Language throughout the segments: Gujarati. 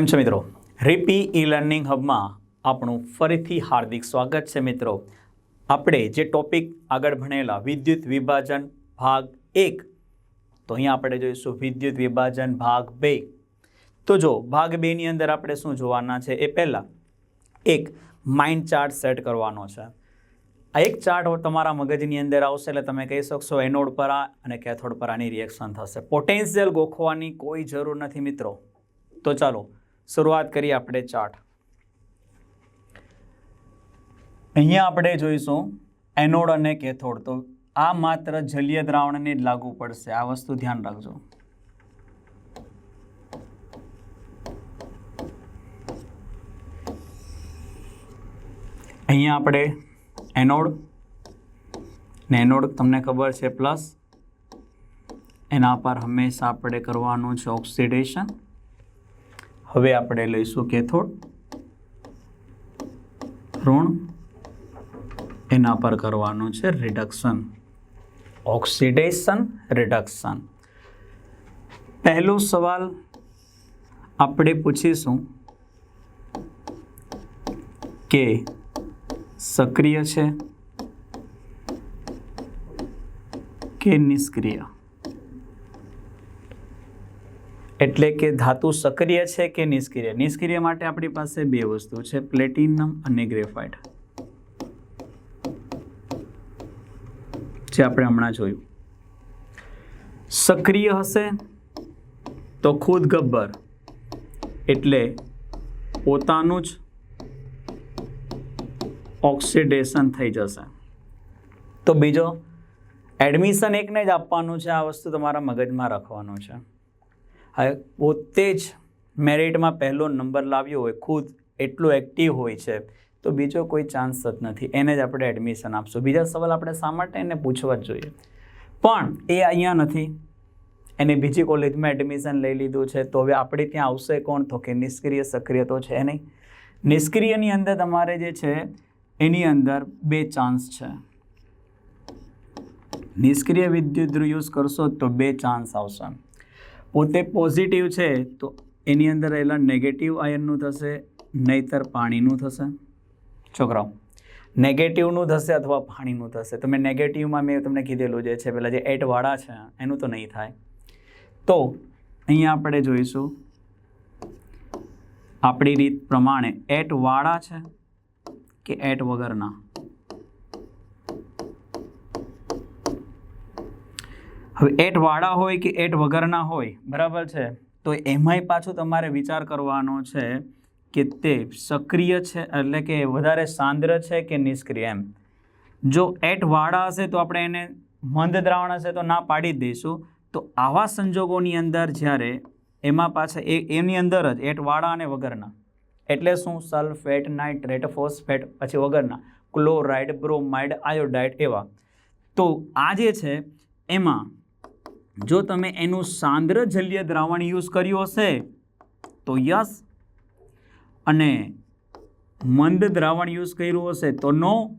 કેમ છે મિત્રો? રીપી ઈ લર્નિંગ હબમાં આપણું ફરીથી હાર્દિક સ્વાગત છે મિત્રો. આપણે જે ટોપિક આગળ ભણેલા વિદ્યુત વિભાજન ભાગ એક, તો અહીંયા આપણે જોઈશું વિદ્યુત વિભાજન ભાગ બે. તો જો ભાગ બેની અંદર આપણે શું જોવાના છે એ પહેલાં એક માઇન્ડ ચાર્ટ સેટ કરવાનો છે. આ એક ચાર્ટ તમારા મગજની અંદર આવશે એટલે તમે કહી શકશો એનોડ પર આ અને કેથોડ પર આની રિએક્શન થશે. પોટેન્શિયલ ગોખવાની કોઈ જરૂર નથી મિત્રો. તો ચાલો શરૂઆત કરીએ આપણે ચાર્ટ. અહીંયા આપણે જોઈશું એનોડ અને કેથોડ. તો આ માત્ર જલીય દ્રાવણને જ લાગુ પડશે. આ વસ્તુ ધ્યાન રાખજો. અહીંયા આપણે એનોડ ને એનોડ તમને ખબર છે પ્લસ. એના પર હંમેશા આપણે કરવાનું છે ઓક્સિડેશન. હવે આપણે લઈશું કેથોડ. ઋણ. એના પર કરવાનું છે રિડક્શન ઓક્સિડેશન રિડક્શન પહેલો સવાલ આપણે પૂછીશું કે સક્રિય છે કે નિષ્ક્રિય? એટલે કે ધાતુ સક્રિય છે કે નિષ્ક્રિય? નિષ્ક્રિય માટે આપણી પાસે બે વસ્તુ છે, પ્લેટિનમ અને ગ્રેફાઇટ. જે આપણે હમણાં જોયું. સક્રિય હશે તો ખુદ ગબ્બર. એટલે પોતાનું જ ઓક્સિડેશન થઈ જશે. તો બીજો, એડમિશન એકને જ આપવાનું છે, આ વસ્તુ તમારા મગજમાં રાખવાનું છે. પોતે જ મેરિટમાં પહેલો નંબર લાવ્યો હોય, ખુદ એટલો એક્ટિવ હોય છે, તો બીજો કોઈ ચાન્સ જ નથી. એને જ આપણે એડમિશન આપશું. બીજા સવાલ આપણે શા માટે એને પૂછવા જ જોઈએ? પણ એ અહીંયા નથી. એને બીજી કોલેજમાં એડમિશન લઈ લીધું છે, તો હવે આપણે ત્યાં આવશે કોણ? તો કે નિષ્ક્રિય સક્રિય તો છે નહીં. નિષ્ક્રિયની અંદર તમારે જે છે, એની અંદર બે ચાન્સ છે. નિષ્ક્રિય વિદ્યુત યુઝ કરશો તો બે ચાન્સ આવશે. પોતે પોઝિટિવ છે, તો એની અંદર રહેલા નેગેટિવ આયનનું થશે, નહીતર પાણીનું થશે. છોકરાઓ નેગેટિવનું થશે અથવા પાણીનું થશે. તમે નેગેટિવમાં મેં તમને કીધેલું જે છે, પેલા જે એટવાળા છે, એનું તો નહીં થાય. તો અહીંયા આપણે જોઈશું. આપણી રીત પ્રમાણે એટવાળા છે કે એટ વગરના? હવે એટ વાળા હોય કે એટ વગરના હોય, બરાબર છે? તો એમાંય પાછું તમારે વિચાર કરવાનો છે કે તે સક્રિય છે, એટલે કે વધારે સાંદ્ર છે કે નિષ્ક્રિય એમ. જો એટ વાળા હશે તો આપણે એને મંદ દ્રાવણ હશે તો ના પાડી જ દઈશું. તો આવા સંજોગોની અંદર જ્યારે એમાં પાછા એ, એની અંદર જ એટ વાળા અને વગરના. એટલે શું? સલ્ફેટ, નાઇટ્રેટ, ફોસ્ફેટ, પછી વગરના. ક્લોરાઇડ, બ્રોમાઇડ, આયોડાઇડ એવા. તો આ જે છે, એમાં જો તમે એનું સાંદ્ર જલીય દ્રાવણ યુઝ કર્યું હશે, તો યસ. અને મંદ દ્રાવણ યુઝ કર્યું હશે, તો નો.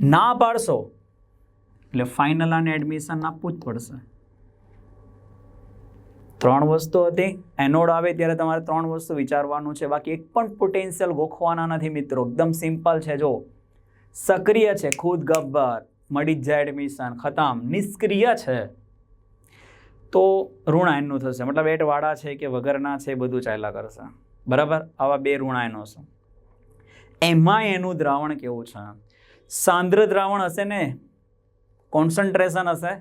ના પાડશો. એટલે ફાઇનલ આને એડમિશન આપવું જ પડશે. ત્રણ વસ્તુ હતી. એનોડ આવે ત્યારે તમારે ત્રણ વસ્તુ વિચારવાનું છે. બાકી એક પણ પોટેન્શિયલ ગોખવાના નથી મિત્રો. એકદમ સિમ્પલ છે જો સક્રિય છે, ખુદ ગબ્બર. મળી જ જાય એડમિશન ખતમ, નિષ્ક્રિય છે. તો ઋણાયનનું થશે. મતલબ એટવાળા છે કે વગરના છે બધું ચાલ્યા કરશે. બરાબર? આવા બે ઋણાયનો છે. એમાં એનું દ્રાવણ કેવું છે? સાંદ્ર દ્રાવણ હશે ને? કોન્સન્ટ્રેશન હશે?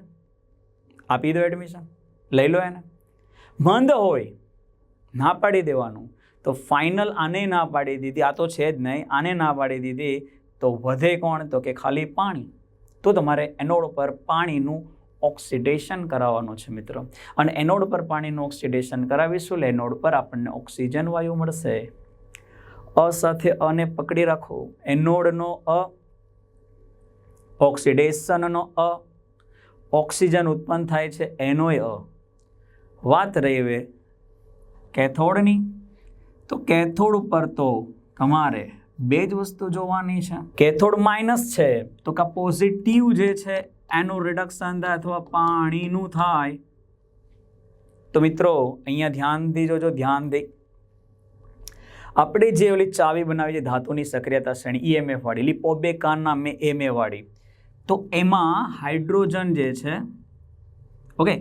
આપી દો એડમિશન લઈ લો એને. મંદ હોય, ના પાડી દેવાનું. તો ફાઇનલ આને ના પાડી દીધી. આ તો છે જ નહીં. આને ના પાડી દીધી તો વધે કોણ? તો કે ખાલી પાણી. તો તમારે એનોડ પર પાણીનું ઓક્સિડેશન કરાવવાનું છે, મિત્રો. અને એનોડ પર પાણીનું ઓક્સિડેશન કરાવીશું એટલે એનોડ પર આપણને ઓક્સિજન વાયુ મળશે. અ સાથે અને પકડી રાખો. એનોડનો અ, ઓક્સિડેશનનો અ, ઓક્સિજન ઉત્પન્ન થાય છે એનોય અ. વાત રહી હવે કેથોડની. તો કેથોડ ઉપર તો તમારે બે જ વસ્તુ જોવાની છે. કેથોડ માઇનસ છે, તો કે પોઝિટિવ જે છે, એનું રિડક્શન થાય અથવા પાણીનું થાય. તો મિત્રો, અહીંયા ધ્યાનથી જોજો ધ્યાનથી આપણે જે ઓલી ચાવી બનાવી છે, ધાતુની સક્રિયતા શ્રેણી ઈએમએફ વાળી લિપોબેકાન મે એમએ વાળી, તો એમાં હાઇડ્રોજન જે છે, ઓકે,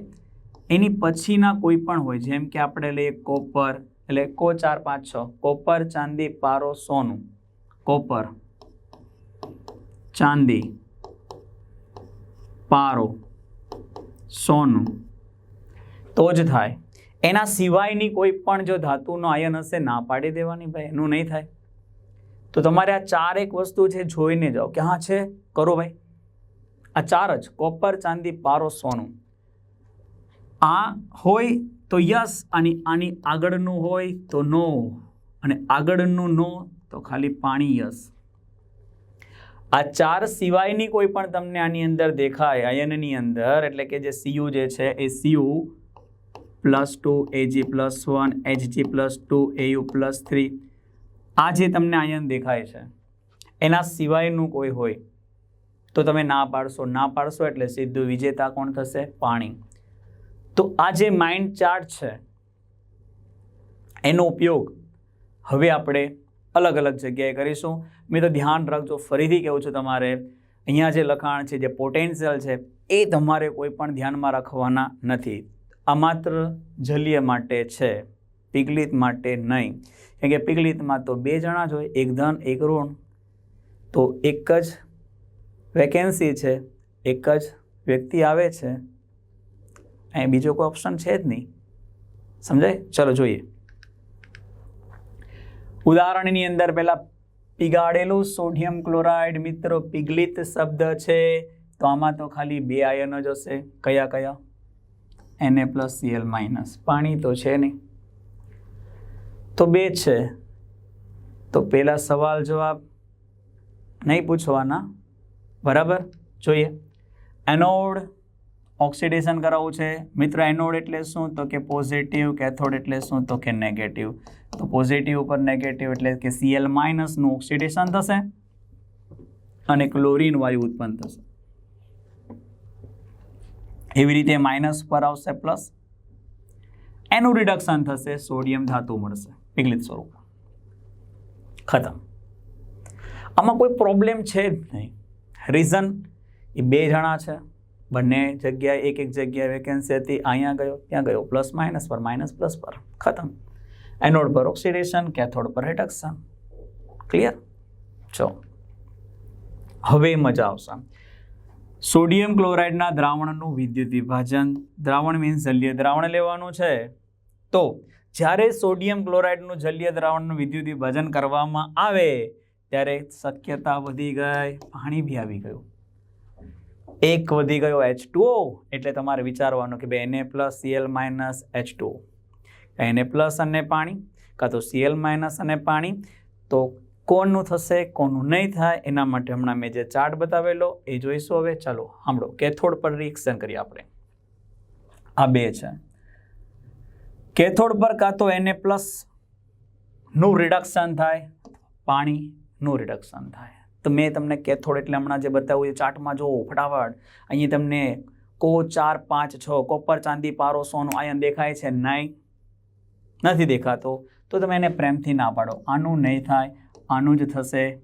એની પછીના કોઈ પણ હોય, જેમ કે આપણે લઈએ કોપર, એટલે કો ચાર પાંચ છ, કોપર, ચાંદી, પારો, સોનું. કોપર, ચાંદી, પારો, સોનું, તો જ થાય. એના સિવાયની કોઈ પણ જો ધાતુનો આયન હશે, ના પાડી દેવાની ભાઈ, એનું નહીં થાય. તો તમારે આ ચાર એક વસ્તુ છે જોઈને જાઓ કે હા છે, કરો ભાઈ. આ ચાર જ, કોપર, ચાંદી, પારો, સોનું. આ હોય તો યસ, અને આની આગળનું હોય તો નો. અને આગળનું નો તો ખાલી પાણી યસ. આ ચાર સિવાયની કોઈ પણ તમને આની અંદર દેખાય, આયનની અંદર, એટલે કે જે સીયુ જે છે એ c u plus two a g plus one h g plus two a u plus three આ જે તમને આયન દેખાય છે, એના સિવાયનું કોઈ હોય, તો તમે ના પાડશો. ના પાડશો એટલે સીધું વિજેતા કોણ થશે? પાણી. તો આ જે માઇન્ડ ચાર્ટ છે, એનો ઉપયોગ હવે આપણે અલગ અલગ જગ્યાએ કરીશું. મેં તો ધ્યાન રાખજો, ફરીથી કહું છું તમારે, અહીંયા જે લખાણ છે, જે પોટેન્શિયલ છે, એ તમારે કોઈ પણ ધ્યાનમાં રાખવાના નથી. આ માત્ર જલીય માટે છે પિગલિત માટે નહીં. કેમ કે પિગલિતમાં તો બે જણા જ હોય, એક ધન, એક ઋણ. તો એક જ વેકેન્સી છે, એક જ વ્યક્તિ આવે છે. અહીં બીજો કોઈ ઓપ્શન છે જ નહીં. સમજાય? ચલો જોઈએ. ઉદાહરણની અંદર પહેલાં પીગાડેલું સોડિયમ ક્લોરાઇડ મિત્રો પિગલિત શબ્દ છે. તો આમાં તો ખાલી બે આયન જ હશે. કયા કયા? એને પ્લસ સીએલ માઇનસ પાણી તો છે નહીં. તો બે છે. તો પહેલાં સવાલ જવાબ નહીં પૂછવાના. બરાબર? જોઈએ. એનોડ ઓક્સિડેશન કરાવવું છે. મિત્રો, એનોડ એટલે શું? તો કે પોઝિટિવ, કેથોડ એટલે શું? તો કે નેગેટિવ. તો પોઝિટિવ ઉપર નેગેટિવ એટલે કે સીએલ માઇનસનું ઓક્સિડેશન થશે અને ક્લોરીન વાયુ ઉત્પન્ન થશે. એવી રીતે માઇનસ પર આવશે, પ્લસ એનું રિડક્શન થશે, સોડિયમ ધાતુ મળશે પિગલિત સ્વરૂપ ખતમ. આમાં કોઈ પ્રોબ્લેમ છે જ નહીં. રીઝન એ બે જણા છે. બંને જગ્યાએ એક એક જગ્યાએ વેકેન્સી હતી. અહીંયા ગયો, ત્યાં ગયો. પ્લસ માઇનસ પર માઇનસ પ્લસ પર. ખતમ. એનોડ પર ઓક્સિડેશન કેથોડ પર રિડક્શન ક્લિયર છો હવે મજા આવશે. સોડિયમ ક્લોરાઇડના દ્રાવણનું વિદ્યુત વિભાજન. દ્રાવણ મીન્સ જલીય દ્રાવણ લેવાનું છે. તો, જ્યારે સોડિયમ ક્લોરાઇડનું જલીય દ્રાવણનું વિદ્યુત વિભાજન કરવામાં આવે, ત્યારે શક્યતા વધી ગઈ. પાણી બી આવી ગયું. એક વધી ગયો એચ ટુ એટલે તમારે વિચારવાનું કે ભાઈ એને plus c l minus h two એને પ્લસ અને પાણી, કાં તો સીએલ માઇનસ અને પાણી, તો કોનું થશે કોનું નહીં થાય, એના માટે હમણાં મેં જે ચાર્ટ બતાવેલો, એ જોઈશું હવે. ચાલો, સાંભળો, કેથોડ પર રિએક્શન કરીએ આપણે. આ બે છે. કેથોડ પર કાં તો એને પ્લસનું રિડક્શન થાય, પાણીનું રિડક્શન થાય. તો મેં તમને કેથોડ એટલે હમણાં જે બતાવ્યું એ ચાર્ટમાં જો ફટાફટ. અહીં તમને કો ચાર પાંચ છ, કોપર, ચાંદી, પારો, સોનું, આયન દેખાય છે? નહીં. નથી દેખાતો. તો તમે એને પ્રેમથી ના પાડો. આનું નહીં થાય, આનું જ થશે.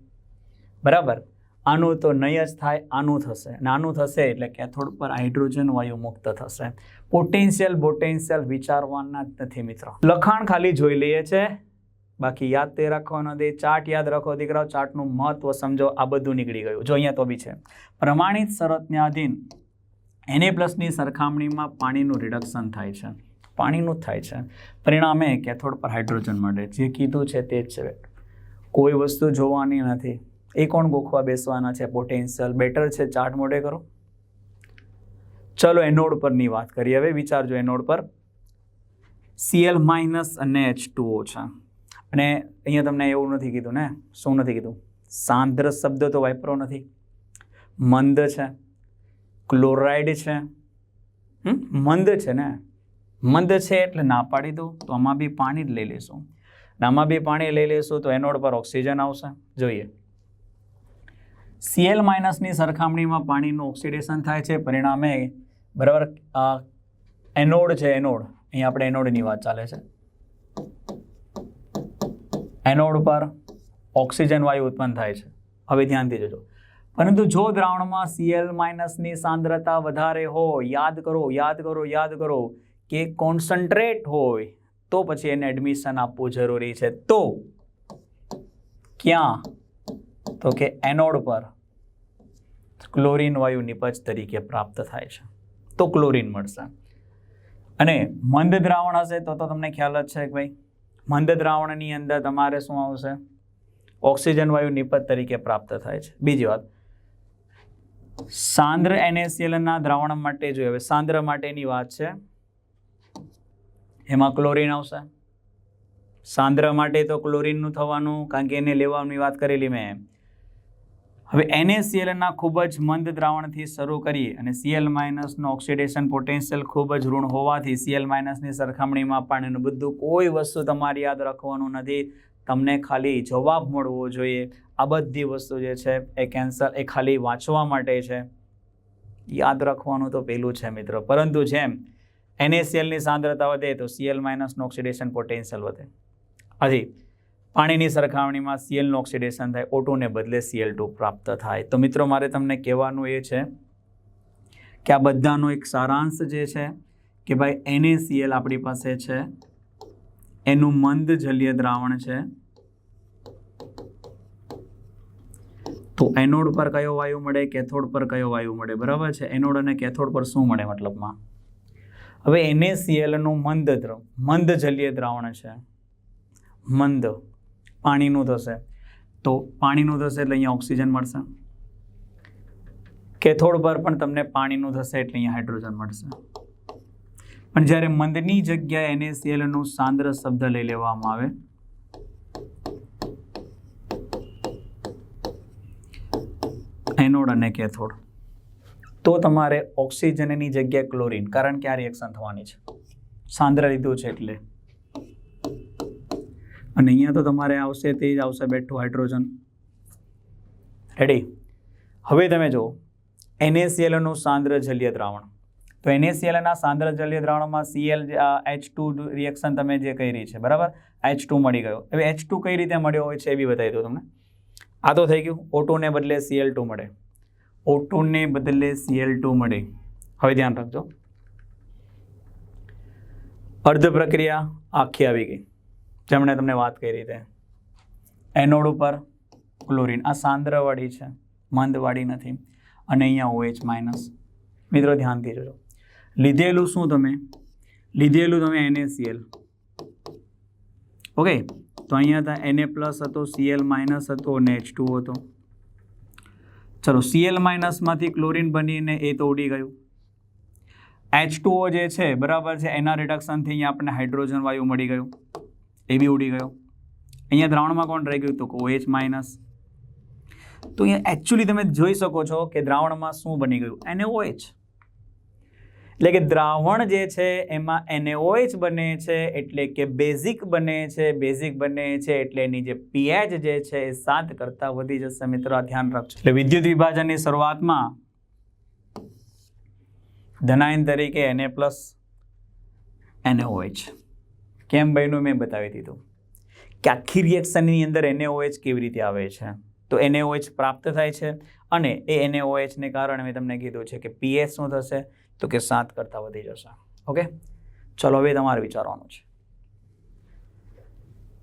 બરાબર? આનું તો નહીં જ થાય, આનું થશે. અને આનું થશે એટલે કેથોડ પર હાઇડ્રોજન વાયુ મુક્ત થશે. પોટેન્શિયલ પોટેન્શિયલ વિચારવાના જ નથી મિત્રો. લખાણ ખાલી જોઈ લઈએ છે. બાકી યાદ તે રાખવાનો દે, ચાર્ટ યાદ રાખો દીકરાઓ, ચાર્ટનું મહત્વ સમજો, આ બધું નીકળી ગયું. જો અહીંયા તો બી છે. પ્રમાણિત શરતને આધીન એને પ્લસની સરખામણીમાં પાણીનું રિડક્શન થાય છે. પાણીનું જ થાય છે. પરિણામે કેથોડ પર હાઇડ્રોજન મળે. જે કીધું છે તે જ છે. કોઈ વસ્તુ જોવાની નથી. એ કોણ ગોખવા બેસવાના છે? પોટેન્શિયલ બેટર છે. ચાર્ટ મોડે કરો. ચલો એનોડ પરની વાત કરીએ. હવે વિચારજો એનોડ પર. સીએલ માઇનસ અને એચ ટુઓ છે. અને અહીંયા તમને એવું નથી કીધું ને? શું નથી કીધું? સાંદ્ર શબ્દ તો વાપરો નથી. મંદ છે. ક્લોરાઇડ છે? મંદ છે ને? મંદ છે એટલે ના પાડી દો તો આમાં બી પાણી જ લઈ લેશું નામાં બી પાણી લઈ લેશું તો એનોડ પર ઓક્સિજન આવશે. જોઈએ. સીએલ માઇનસની સરખામણીમાં પાણીનું ઓક્સિડેશન થાય છે. પરિણામે બરાબર એનોડ છે એનોડ. અહીંયા આપણે એનોડની વાત ચાલે છે. એનોડ પર ઓક્સિજન વાયુ ઉત્પન્ન થાય છે. હવે ધ્યાનથી જોજો. પરંતુ જો દ્રાવણમાં સીએલ માઇનસની સાંદ્રતા વધારે હોય, યાદ કરો યાદ કરો યાદ કરો કે કોન્સન્ટ્રેટ હોય, તો પછી એને એડમિશન આપવું જરૂરી છે. તો ક્યાં? તો કે એનોડ પર ક્લોરીન વાયુ નિપજ તરીકે પ્રાપ્ત થાય છે. તો ક્લોરીન મળશે. અને મંદ દ્રાવણ હશે તો તો તમને ખ્યાલ જ છે કે ભાઈ મંદ દ્રાવણની અંદર તમારે શું આવશે? ઓક્સિજન વાયુ નિપજ તરીકે પ્રાપ્ત થાય છે. બીજી વાત, સાંદ્ર એનએસીએલના દ્રાવણ માટે જોઈએ. હવે સાંદ્ર માટેની વાત છે. એમાં ક્લોરીન આવશે. સાંદ્ર માટે તો ક્લોરીનનું થવાનું, કારણ કે એને લેવાની વાત કરેલી મેં. હવે NaCl ના ખૂબ જ મંદ દ્રાવણથી શરૂ કરી અને સીએલ માઇનસનું ઓક્સિડેશન પોટેન્શિયલ ખૂબ જ ઋણ હોવાથી સીએલ માઇનસની સરખામણીમાં પાણીનું બધું કોઈ વસ્તુ તમારે યાદ રાખવાનું નથી. તમને ખાલી જવાબ મળવો જોઈએ. આ બધી વસ્તુ જે છે એ કેન્સર એ ખાલી વાંચવા માટે છે. યાદ રાખવાનું તો પેલું છે મિત્રો. પરંતુ જેમ NaCl સાંદ્રતા વધે તો સીએલ માઇનસનું ઓક્સિડેશન પોટેન્શિયલ વધે. આથી પાણીની સરખામણીમાં સીએલનું ઓક્સિડેશન થાય ઓટોને બદલે સીએલ ટુ પ્રાપ્ત થાય. તો મિત્રો, મારે તમને કહેવાનું એ છે કે આ બધાનો એક સારાંશ જે છે કે ભાઈ NaCl આપણી પાસે છે. એનું મંદ જલીય દ્રાવણ છે. તો એનોડ પર કયો વાયુ મળે? કેથોડ પર કયો વાયુ મળે? બરાબર છે? એનોડ અને કેથોડ પર શું મળે મતલબમાં? હવે NaCl સીએલનું મંદ દ્રવ મંદ જલીય દ્રાવણ છે. મંદ. પાણીનું થશે. તો પાણીનું થશે એટલે અહીંયા ઓક્સિજન મળશે. કેથોડ પર પણ તમને પાણીનું થશે એટલે અહીંયા હાઇડ્રોજન મળશે. પણ જ્યારે મંદની જગ્યાએ એનએસીએલનું સાંદ્ર શબ્દ લઈ લેવામાં આવે, એનોડ અને કેથોડ, તો તમારે ઓક્સિજનની જગ્યાએ ક્લોરીન, કારણ કે આ રિએક્શન થવાની છે. સાંદ્ર લીધું છે એટલે. અને અહીંયા તો તમારે આવશે તે જ આવશે, બેઠું હાઇડ્રોજન રેડી હવે તમે જુઓ. એનએસીએલનું સાંદ્ર જલીય દ્રાવણ. તો એનએસીએલના સાંદ્ર જલીય દ્રાવણમાં c l h two reaction તમે જે કરી છે, બરાબર? એચ ટુ મળી ગયો. હવે એચ ટુ કઈ રીતે મળ્યો હોય છે એ બી બતાવી દઉં તમને. આ તો થઈ ગયું. ઓટોને બદલે સીએલ ટુ મળે. ઓટોને બદલે સીએલ ટુ મળે. હવે ધ્યાન રાખજો. અર્ધ પ્રક્રિયા આખી આવી ગઈ. જેમણે તમને વાત કરી તે. એનોડ ઉપર ક્લોરીન. આ સાંદ્રવાળી છે. મંદવાળી નથી. અને અહીંયા ઓએચ માઇનસ. મિત્રો, ધ્યાનથી જોજો. લીધેલું શું તમે? લીધેલું તમે એનએસીએલ. ઓકે? તો અહીંયા હતા એનએ પ્લસ હતો, સીએલ માઇનસ હતો અને એચ ટુ હતો. ચલો, સીએલ માઇનસમાંથી ક્લોરીન બનીને એ તો ઉડી ગયું. એચ ટુઓ જે છે, બરાબર છે, એના રિડક્શનથી અહીંયા આપણને હાઇડ્રોજન વાયુ મળી ગયું. એ બી ઉડી ગયો. અહીંયા દ્રાવણમાં કોણ રહી ગયું? તો ઓએચ માઇનસ તો અહીંયા એકચ્યુઅલી તમે જોઈ શકો છો કે દ્રાવણમાં શું બની ગયું? એનએઓએચ એટલે કે દ્રાવણ જે છે, એમાં એનએઓએચ બને છે, એટલે કે બેઝિક બને છે બેઝિક બને છે, એટલે એની જે પીએચ જે છે, એ સાત કરતાં વધી જશે. મિત્રો ધ્યાન રાખજો. એટલે વિદ્યુત વિભાજનની શરૂઆતમાં ધનાયન તરીકે એનએ પ્લસ NaOH કેમ બન્યું મેં બતાવી દીધું. કે આખી રિએક્શનની અંદર એનએઓએચ કેવી રીતે આવે છે? તો એનએઓએચ પ્રાપ્ત થાય છે અને એ એનએઓએચને કારણે મેં તમને કીધું છે કે પીએચ શું થશે? તો કે સાત કરતાં વધી જશે. ઓકે ચલો, હવે તમારે વિચારવાનું છે.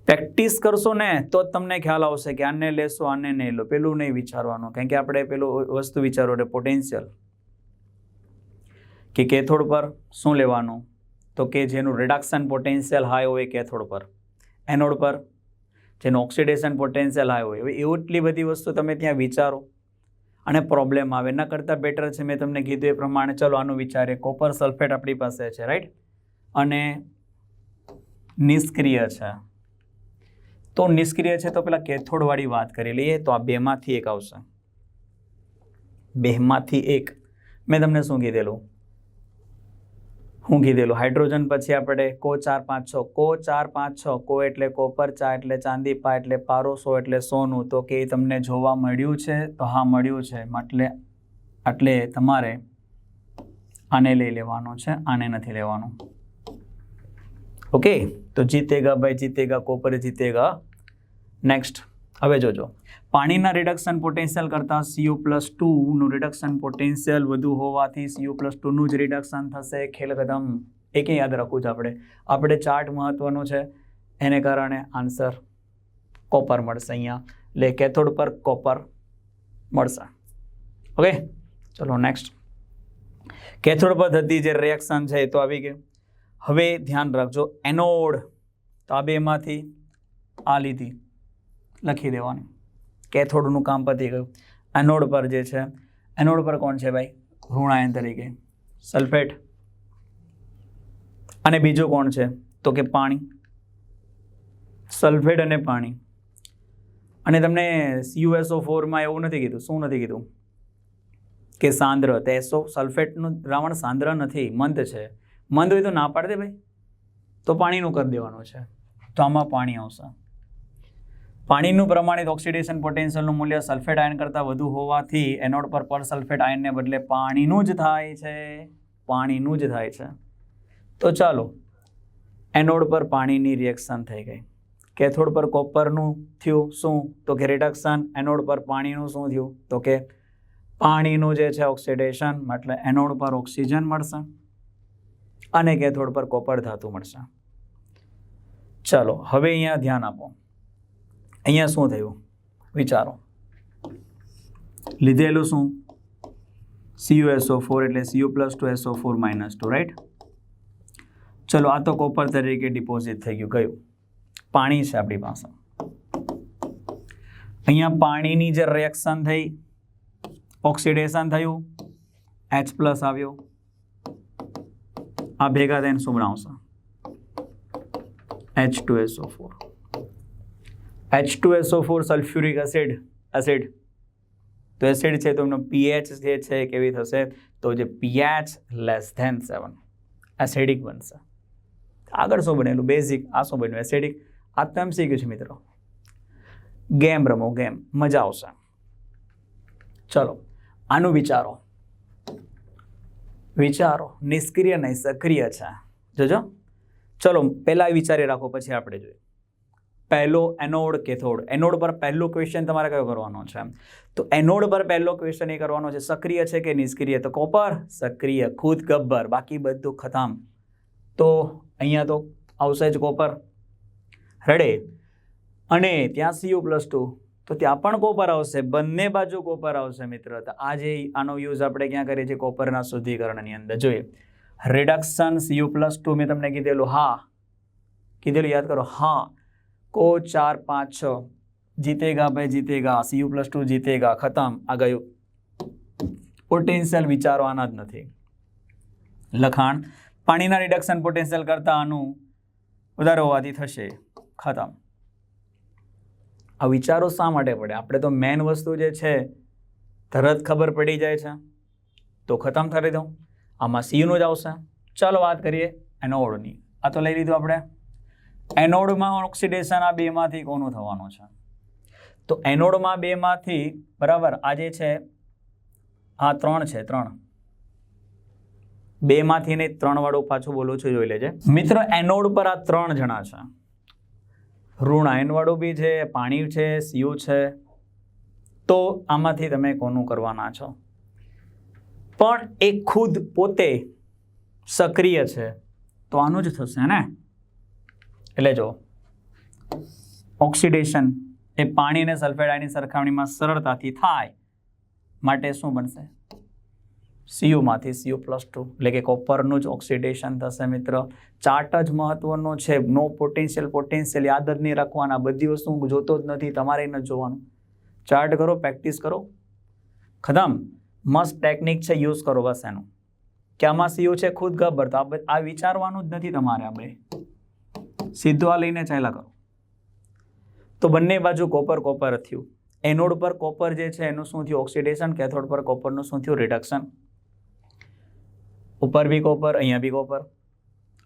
પ્રેક્ટિસ કરશો ને તો જ તમને ખ્યાલ આવશે કે આને લેશો, આને નહીં લો. પેલું નહીં વિચારવાનું. કારણ કે આપણે પેલું વસ્તુ વિચારો એટલે પોટેન્શિયલ કે કેથોડ પર શું લેવાનું? તો કે જેનું રિડક્શન પોટેન્શિયલ હાઈ હોય કેથોડ પર. એનોડ પર જેનું ઓક્સિડેશન પોટેન્શિયલ હાઈ હોય. હવે એટલી બધી વસ્તુ તમે ત્યાં વિચારો. અને પ્રોબ્લેમ આવે. એના કરતાં બેટર છે. મેં તમને કીધું એ પ્રમાણે. ચલો, આનું વિચારે કોપર સલ્ફેટ આપણી પાસે છે રાઈટ અને નિષ્ક્રિય છે. તો નિષ્ક્રિય છે તો પેલા કેથોડવાળી વાત કરી લઈએ. તો આ બેમાંથી એક આવશે. બેમાંથી એક. મેં તમને શું કીધેલું? હું કીધેલું હાઇડ્રોજન પછી આપણે કો ચાર પાંચ છ. કો ચાર પાંચ છ. કો એટલે કોપર, ચા એટલે ચાંદી, પા એટલે પારો, સો એટલે સોનું. તો કે તમને જોવા મળ્યું છે? તો હા, મળ્યું છે. એટલે એટલે તમારે આને લઈ લેવાનું છે. આને નથી લેવાનું. ઓકે? તો જીતેગા ભાઈ, જીતેગા કોપર, જીતેગા. નેક્સ્ટ હવે જોજો. પાણીના રિડક્શન પોટેન્શિયલ કરતાં સીઓ પ્લસ ટુનું રિડક્શન પોટેન્શિયલ વધુ હોવાથી સીઓ પ્લસ ટુનું જ રિડક્શન થશે. ખેલ કદમ? એ કંઈ યાદ રાખવું છે આપણે. આપણે ચાર્ટ મહત્વનું છે. એને કારણે આન્સર કોપર મળશે અહીંયા. એટલે કેથોડ પર કોપર મળશે. ઓકે? ચલો નેક્સ્ટ કેથોડ પર થતી જે રિએક્શન છે એ તો આવી ગયું હવે ધ્યાન રાખજો. એનોડ તો આ બેમાંથી આ લીધી. લખી દેવાની. કેથોડનું કામ પતી ગયું. એનોડ પર જે છે, એનોડ પર કોણ છે ભાઈ? ઋણાયન તરીકે. સલ્ફેટ. અને બીજું કોણ છે? તો કે પાણી. સલ્ફેટ અને પાણી. અને તમને સીયુએસઓ ફોરમાં એવું નથી કીધું. શું નથી કીધું? કે સાંદ્ર. તે એસો સલ્ફેટનું દ્રાવણ સાંદ્ર નથી. મંદ છે. મંદ હોય તો ના પાડી દે ભાઈ. તો પાણીનું કરી દેવાનું છે. તો આમાં પાણી આવશે. પાણીનું પ્રમાણિત ઓક્સિડેશન પોટેન્શિયલનું મૂલ્ય સલ્ફેટ આયન કરતાં વધુ હોવાથી એનોડ પર પર સલ્ફેટ આયનને બદલે પાણીનું જ થાય છે. પાણીનું જ થાય છે. તો ચાલો, એનોડ પર પાણીની રિએક્શન થઈ ગઈ. કેથોડ પર કોપરનું થયું શું? તો કે રિડક્શન એનોડ પર પાણીનું શું થયું? તો કે પાણીનું જે છે ઓક્સિડેશન એટલે એનોડ પર ઓક્સિજન મળશે અને કેથોડ પર કોપર ધાતુ મળશે. ચાલો, હવે અહીંયા ધ્યાન આપો. અહીંયા શું થયું? વિચારો. લીધેલું શું? C u s o four એટલે c u plus two s o four minus two right ચલો, આ તો કોપર તરીકે ડિપોઝિટ થઈ ગયું. ગયું પાણી છે આપણી પાસે. અહીંયા પાણીની જે રિએક્શન થઈ ઓક્સિડેશન થયું એચ પ્લસ આવ્યો. આ ભેગા થઈને શું બનાવશે? H two s o four h two s o four sulphuric acid acid તો એસિડ છે, તો એમનો પીએચ જે છે, કેવી થશે? તો જે pH less than seven acidic બનશે. આગળ શું બનેલું? બેઝિક આ શું બન્યું? એસિડિક આ તો એમ શીખ્યું છે, મિત્રો. ગેમ રમો ગેમ મજા આવશે. ચલો, આનું વિચારો. વિચારો. નિષ્ક્રિય નહીં, સક્રિય છે. જોજો. ચલો, પહેલાં વિચારી રાખો, પછી આપણે જોઈએ. પહેલો એનોડ કેથોડ. એનોડ પર પહેલો ક્વેશ્ચન તમારે કયો કરવાનો છે? તો એનોડ પર પહેલો ક્વેશ્ચન એ કરવાનો છે, સક્રિય છે કે નિષ્ક્રિય? તો કોપર, સક્રિય, ખુદ ગબ્બર, બાકી બધું ખતમ. તો અહીંયા તો આવશે જ કોપર. રડે અને ત્યાં સીયુ પ્લસ ટુ તો ત્યાં પણ કોપર આવશે. બંને બાજુ કોપર આવશે મિત્ર. તો આજે આનો યુઝ આપણે ક્યાં કરીએ છીએ? કોપરના શુદ્ધિકરણની અંદર. જોઈએ. રિડક્શન સીયુ પ્લસ ટુ મેં તમને કીધેલું. હા. કીધેલું યાદ કરો. હા. કો ચાર પાંચ છ. જીતેગા ભાઈ જીતેગા સીયુ પ્લસ ટુ જીતેગા, ખતમ. આ ગયું. પોટેન્શિયલ વિચારવાના જ નથી. લખાણ, પાણીના રિડક્શન પોટેન્શિયલ કરતાં આનું વધારે હોવાથી થશે. ખતમ. આ વિચારો શા માટે પડે? આપણે તો મેન વસ્તુ જે છે, તરત ખબર પડી જાય છે. તો ખતમ કરી દઉં. આમાં સીનું જ આવશે. ચાલો વાત કરીએ એનોડની આ તો લઈ લીધું આપણે. એનોડમાં ઓક્સિડેશન આ બેમાંથી કોનું થવાનું છે? તો એનોડમાં બેમાંથી, બરાબર, આ જે છે, આ ત્રણ છે, ત્રણ. બેમાંથી ને ત્રણ વાળું પાછું બોલું છું, જોઈ લેજે. મિત્ર, એનોડ પર આ ત્રણ જણા છે. ઋણ આયનવાળું બી છે પાણી છે, સીયુ છે. તો આમાંથી તમે કોનું કરવાના છો? પણ એ ખુદ પોતે સક્રિય છે, તો આનું જ થશે ને? એટલે જો ઓક્સિડેશન એ પાણી અને સલ્ફેડાઇડની સરખામણીમાં સરળતાથી થાય, માટે શું બનશે? સીયુમાંથી સીયુ પ્લસ ટુ એટલે કે કોપરનું જ ઓક્સિડેશન થશે મિત્ર. ચાર્ટ જ મહત્વનો છે. નો પોટેન્શિયલ પોટેન્શિયલ યાદ જ નહીં રાખવાના. બધી વસ્તુ જોતો જ નથી. તમારે ન જોવાનું. ચાર્ટ કરો પ્રેક્ટિસ કરો. ખતમ. મસ્ત ટેકનિક છે. યુઝ કરો બસ એનું. કે આમાં સીયુ છે? ખુદ ગબર તો આ વિચારવાનું જ નથી તમારે આપણે. સીધું આ લઈને ચાલ્યા કરો. તો બંને બાજુ કોપર કોપર થયું. એનોડ પર કોપર જે છે, એનું શું થયું? ઓક્સિડેશન, કેથોડ પર કોપરનું શું થયું? રિડક્શન. ઉપર બી કોપર, અહીંયા બી કોપર.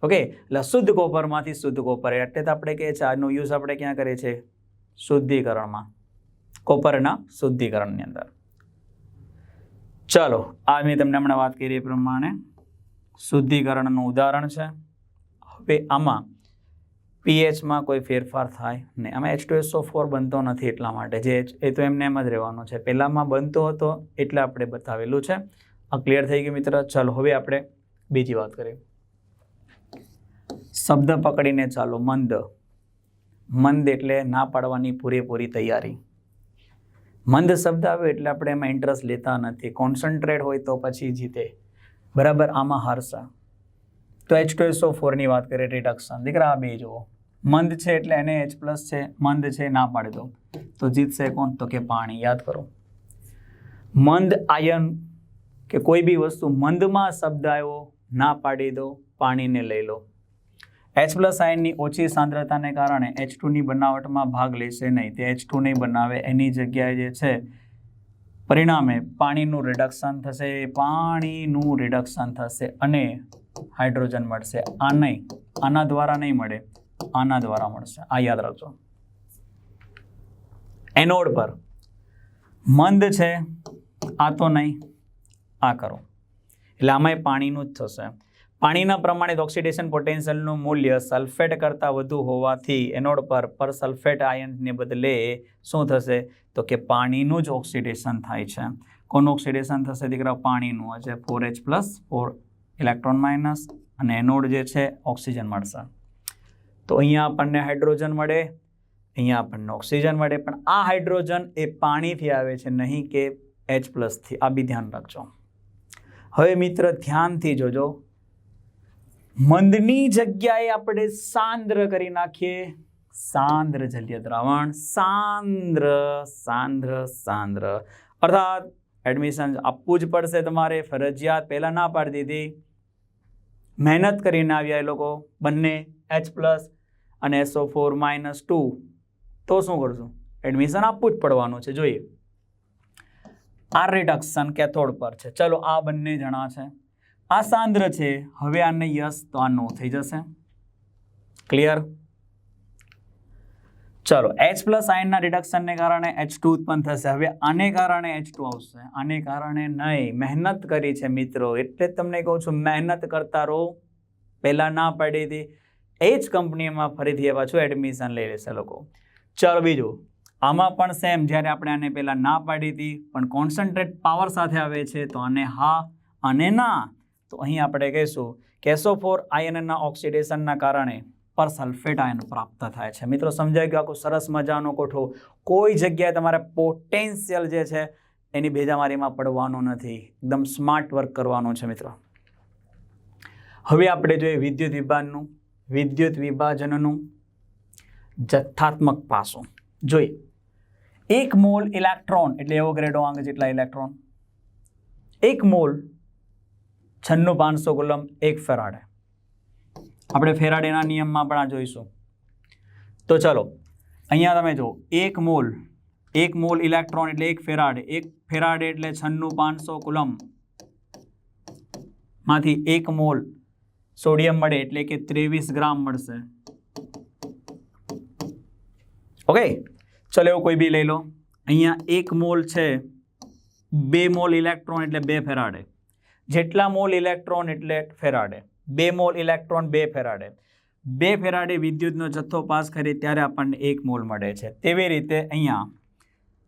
ઓકે? એટલે શુદ્ધ કોપરમાંથી શુદ્ધ કોપર. એટલે તો આપણે કહે છે આનો યુઝ આપણે ક્યાં કરીએ છીએ? શુદ્ધિકરણમાં. કોપરના શુદ્ધિકરણની અંદર. ચાલો, આ મેં તમને હમણાં વાત કરી એ પ્રમાણે. શુદ્ધિકરણનું ઉદાહરણ છે. હવે આમાં પીએચમાં કોઈ ફેરફાર થાય નહીં આમાં એચ ટુ એસઓ ફોર બનતો નથી એટલા માટે. જે એચ એ તો એમને એમ જ રહેવાનો છે. પહેલાંમાં બનતો હતો એટલે આપણે બતાવેલું છે. આ ક્લિયર થઈ ગયું મિત્ર? ચાલો, હવે આપણે બીજી વાત કરીએ. શબ્દ પકડીને ચાલો, મંદ. મંદ એટલે ના પાડવાની પૂરેપૂરી તૈયારી. મંદ શબ્દ આવે એટલે આપણે એમાં ઇન્ટરેસ્ટ લેતા નથી. કોન્સન્ટ્રેટ હોય તો પછી જીતે. બરાબર? આમાં હારસા. તો એચ ટુ એસઓ ફોરની વાત કરીએ રિડક્શન દીકરા, આ બે જુઓ. મંદ છે એટલે એને એચ પ્લસ છે, મંદ છે, ના પાડી દો. તો જીતશે કોણ? તો કે પાણી. યાદ કરો. મંદ આયન કે કોઈ બી વસ્તુ મંદમાં શબ્દ આવ્યો, ના પાડી દો, પાણીને લઈ લો. એચ પ્લસ આયનની ઓછી સાંદ્રતાને કારણે એચ ટુની બનાવટમાં ભાગ લેશે નહીં. તે એચ ટુ નહીં બનાવે. એની જગ્યાએ જે છે, પરિણામે પાણીનું રિડક્શન થશે, પાણીનું રિડક્શન થશે અને હાઇડ્રોજન મળશે. આ નહીં. આના દ્વારા નહીં મળે. આના દ્વારા મળશે. આ યાદ રાખજો. એનોડ પર મંદ છે, આ તો નહીં, આ કરો. એટલે આમાંય પાણીનું જ થશે. પાણીના પ્રમાણિત ઓક્સિડેશન પોટેન્શિયલનું મૂલ્ય સલ્ફેટ કરતાં વધુ હોવાથી એનોડ પર પર સલ્ફેટ આયનને બદલે શું થશે? તો કે પાણીનું જ ઓક્સિડેશન થાય છે. કોનું ઓક્સિડેશન થશે દીકરા? પાણીનું. હશે four h plus four electron minus અને એનોડ જે છે, ઓક્સિજન મળશે. તો અહીંયા આપણને હાઇડ્રોજન મળે, અહીંયા આપણને ઓક્સિજન મળે, પણ આ હાઇડ્રોજન એ પાણીથી આવે છે, નહીં કે એચ પ્લસથી આ બી ધ્યાન રાખજો. હવે મિત્ર, ધ્યાનથી જોજો. મંદની જગ્યાએ આપણે સાંદ્ર કરી નાખીએ. સાંદ્ર જલીય દ્રાવણ. સાંદ્ર સાંદ્ર સાંદ્ર. અર્થાત એડમિશન આપવું જ પડશે તમારે. ફરજિયાત પહેલાં ના પાડી દીધી. મહેનત કરીને આવ્યા એ લોકો. બંને એચ પ્લસ અને S O four minus two તો શું કરશું? એડમિશન આપવું જ પડવાનું છે, જોઈએ. આ રિડક્શન કેથોડ પર છે. ચલો, આ બંને જણા છે. આ સાંદ્ર છે, હવે આને યસ તો આ નો થઈ જશે. ક્લિયર ચલો એચ પ્લસ આયનના રિડક્શનને કારણે એચ ટુ ઉત્પન્ન થશે. હવે આને કારણે એચ ટુ આવશે. આને કારણે નહીં. મહેનત કરી છે મિત્રો. એટલે તમને કહું છું, મહેનત કરતા રહો. પહેલાં ના પડી હતી. એ જ કંપનીમાં ફરીથી એ પાછું એડમિશન લઈ લેશે લોકો. ચાલો બીજું. આમાં પણ સેમ જ્યારે આપણે આને પહેલાં ના પાડી હતી, પણ કોન્સન્ટ્રેટ પાવર સાથે આવે છે, તો આને હા અને ના. તો અહીં આપણે કહીશું કેસો ફોર આયનના ઓક્સિડેશનના કારણે પર સલ્ફેટ આયન પ્રાપ્ત થાય છે. મિત્રો, સમજાય ગયું આખું સરસ મજાનો કોઠો. કોઈ જગ્યાએ તમારે પોટેન્શિયલ જે છે, એની ભેજામારીમાં પડવાનું નથી. એકદમ સ્માર્ટ વર્ક કરવાનું છે, મિત્રો. હવે આપણે જોઈએ વિદ્યુત વિભાજનનું વિદ્યુત વિભાજનનું જથ્થાત્મક પાસું. જોઈએ. એક મોલ ઇલેક્ટ્રોન, એટલે એવોગ્રેડો અંગ જેટલા ઇલેક્ટ્રોન. એક મોલ છન્નું પાંચસો કુલમ, એક ફેરાડે. આપણે ફેરાડેના નિયમમાં પણ આ જોઈશું. તો ચલો, અહીંયા તમે જુઓ. એક મોલ એક મોલ ઇલેક્ટ્રોન એટલે એક ફેરાડે. એક ફેરાડે એટલે છન્નું પાંચસો કુલમ. માંથી એક મોલ સોડિયમ મળે એટલે કે ત્રેવીસ ગ્રામ મળશે. ઓકે, ચલો એવું કોઈ બી લઈ લો. અહીંયા એક મોલ છે, બે મોલ ઇલેક્ટ્રોન એટલે બે ફેરાડે. જેટલા મોલ ઇલેક્ટ્રોન એટલે ફેરાડે. બે મોલ ઇલેક્ટ્રોન, બે ફેરાડે. બે ફેરાડે વિદ્યુતનો જથ્થો પાસ કરે ત્યારે આપણને એક મોલ મળે છે. તેવી રીતે અહીંયા,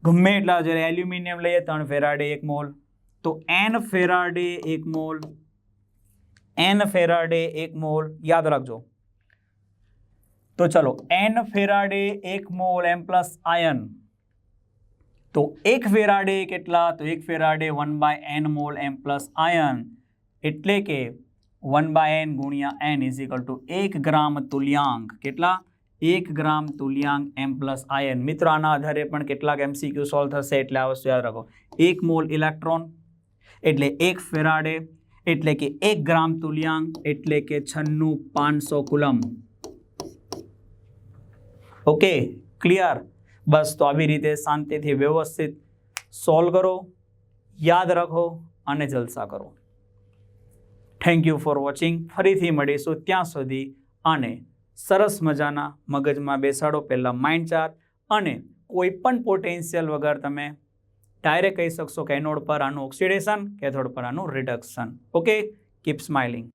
ગમે એટલા, જ્યારે એલ્યુમિનિયમ લઈએ ત્રણ ફેરાડે એક મોલ. તો એન ફેરાડે એક મોલ એન ફેરાડે એક મોલ યાદ રાખજો તો ચલો એન ફેરાડે એક મોલ એમ પ્લસ આયન તો એક ફેરાડે કેટલા તો એક Faraday one by n mole m plus ion એટલે કે વન બાય એન ગુણ્યા એન ઇઝ ઇક્વલ ટુ એક ગ્રામ તુલ્યાંક કેટલા એક ગ્રામ તુલ્યાંક એમ પ્લસ આયન મિત્રો આના આધારે પણ કેટલાક એમસીક્યુ સોલ્વ થશે એટલે આ વસ્તુ યાદ રાખો એક મોલ ઇલેક્ટ્રોન એટલે એક ફેરાડે એટલે કે એક ગ્રામ તુલ્યાંક એટલે કે છન્નું પાંચસો કુલમ. Okay, clear? બસ, તો આવી રીતે શાંતિથી વ્યવસ્થિત સોલ્વ કરો, યાદ રાખો અને જલસા કરો. થેન્ક યુ ફોર વોચિંગ ફરીથી મળીશું ત્યાં સુધી આને સરસ મજાના મગજમાં બેસાડો, પહેલાં માઇન્ડ ચાર્જ અને કોઈ પણ પોટેન્શિયલ વગર તમે ડાયરેક્ટ કહી શકશો કે એનોડ પર આનું ઓક્સિડેશન કેથોડ પર આનું રિડક્શન ઓકે કીપ સ્માઇલિંગ